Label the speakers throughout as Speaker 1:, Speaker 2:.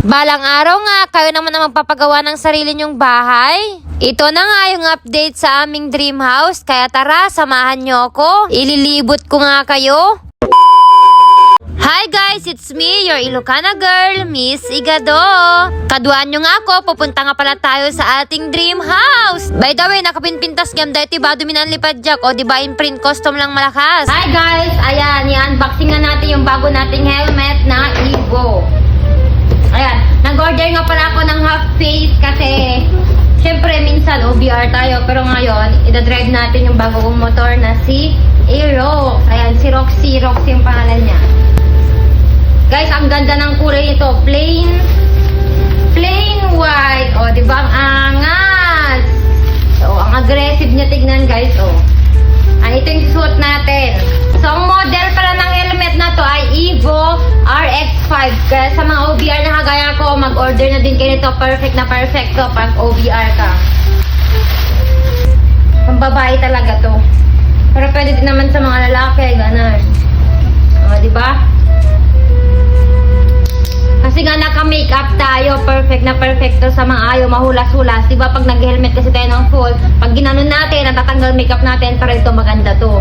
Speaker 1: Balang araw nga, kayo naman ang magpapagawa ng sarili nyong bahay. Ito na nga yung update sa aming dream house, kaya tara, samahan nyo ako. Ililibot ko nga kayo. Hi guys, it's me, your Ilocana girl, Miss Igado. Kaduan nyo nga ako, pupunta nga pala tayo sa ating dream house. By the way, nakapinpintas ngam dahil tiba duminan lipad jack o diba in print custom lang malakas. Hi guys, ayan, i-unboxing na natin yung bago nating helmet na Evo. Ayan, nag-order nga pala ako ng half face kasi syempre minsan OBR tayo pero ngayon idadrive natin yung bago kong motor na si Aerox. Ayan, si Roxy, Roxy yung pangalan niya. Guys, ang ganda ng kulay nito. Plain, plain white. O, di ba? Ang angas. So, ang aggressive niya tignan, guys. O. Ang ito yung suot natin. Mag-order na din kayo nito. Perfect na perfect to pag OBR ka. Ang babae talaga to. Pero pwede din naman sa mga lalaki, ganun. O, di ba? Kasi nga naka-makeup tayo, perfect na perfecto sa mga ayaw mahulas-hulas. Diba pag nag-helmet kasi tayo ng full, pag ginanon natin, natatanggal makeup natin, para ito maganda to.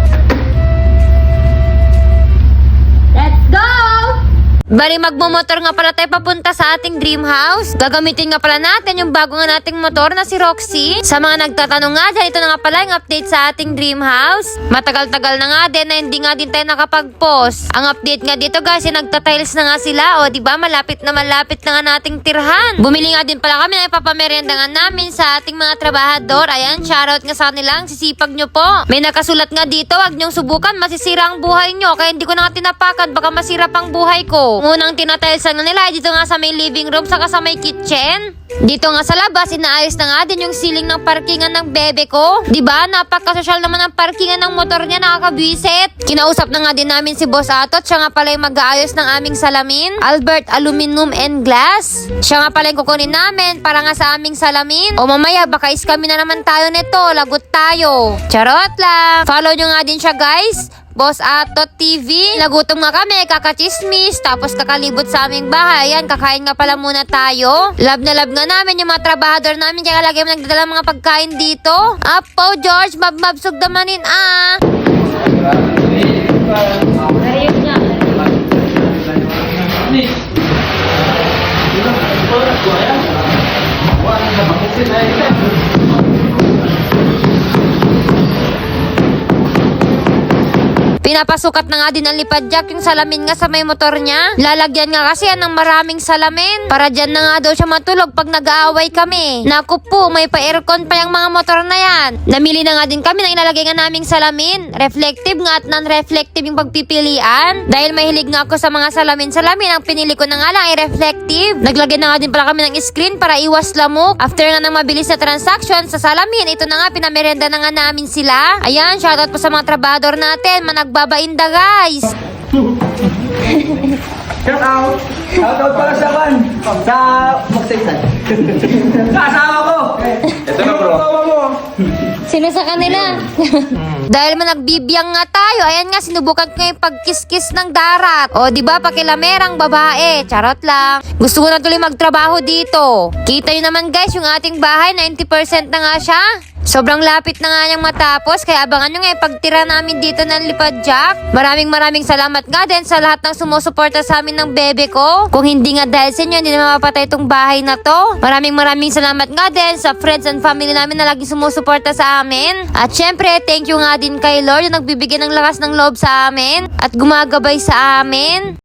Speaker 1: Bali, magmumotor nga pala tayo papunta sa ating dream house. Gagamitin nga pala natin yung bago nga nating motor na si Roxy. Sa mga nagtatanong nga dyan, ito na nga pala yung update sa ating dream house. Matagal-tagal na nga din na hindi nga din tayo nakapag-post. Ang update nga dito guys, yung nagtatiles na nga sila. O, ba malapit na malapit na nga nating tirhan. Bumili nga din pala kami na ipapamerenda nga namin sa ating mga trabahador. Ayan, shoutout nga sa kanilang sisipag nyo po. May nakasulat nga dito, wag nyong subukan, masisira ang buhay nyo. Kaya hindi ko na nga tinapakan, baka masira pang buhay ko. Ang Unang tinatilesan na nila, dito nga sa may living room, saka sa may kitchen. Dito nga sa labas, inaayos na nga din yung ceiling ng parkingan ng bebe ko. ba? Napaka-social naman ang parkingan ng motor niya, nakakabwisit. Kinausap na nga din namin si Boss Atot, siya nga pala yung mag-aayos ng aming salamin. Albert Aluminum and Glass. Siya nga pala yung kukunin namin para nga sa aming salamin. O mamaya, baka iskami na naman tayo nito, lagot tayo. Charot lang. Follow nyo nga din siya guys. Boss Atot TV. Nagutom nga kami, kakachismis, tapos kakalibot sa aming bahay. Yan, kakain nga pala muna tayo. Love na love nga namin yung mga trabahador namin, kaya lagi mo nagdadala mga pagkain dito. Apo, George, mabmab sugdamanin ah. Ayun nga. Pinapasukat na nga din ang lipad jack yung salamin nga sa may motor niya. Lalagyan nga kasi yan ng maraming salamin. Para dyan na nga daw siya matulog pag nag-aaway kami. Naku po, may pa-aircon pa yung mga motor na yan. Namili na nga din kami ng ilalagay nga naming salamin. Reflective nga at non-reflective yung pagpipilian. Dahil mahilig nga ako sa mga salamin-salamin, ang pinili ko na nga lang ay reflective. Naglagay na nga din pala kami ng screen para iwas lamok. After nga ng mabilis na transaction sa salamin, ito na nga pinamerenda na nga namin sila. Ayan, shoutout po sa mga trabador natin, managbabainda guys.
Speaker 2: Shout out! Shout out para sa kan! Sa Magsaysan. sa asawa ko! Ito na bro.
Speaker 1: Sino sa kanila? Dahil man nagbibiyang nga tayo, ayan nga sinubukan ko yung pagkiskis ng darat. O di ba pakilamerang babae, charot lang. Gusto ko na tuloy magtrabaho dito. Kita nyo naman guys, yung ating bahay, 90% na nga siya. Sobrang lapit na nga niyang matapos, kaya abangan nyo nga yung pagtira namin dito ng Lipad Jack. Maraming maraming salamat nga din sa lahat ng sumusuporta sa amin ng bebe ko. Kung hindi nga dahil sa inyo, hindi na mapapatay itong bahay na to. Maraming maraming salamat nga din sa friends and family namin na lagi sumusuporta sa amin. At syempre, thank you nga din kay Lord yung nagbibigay ng lakas ng loob sa amin at gumagabay sa amin.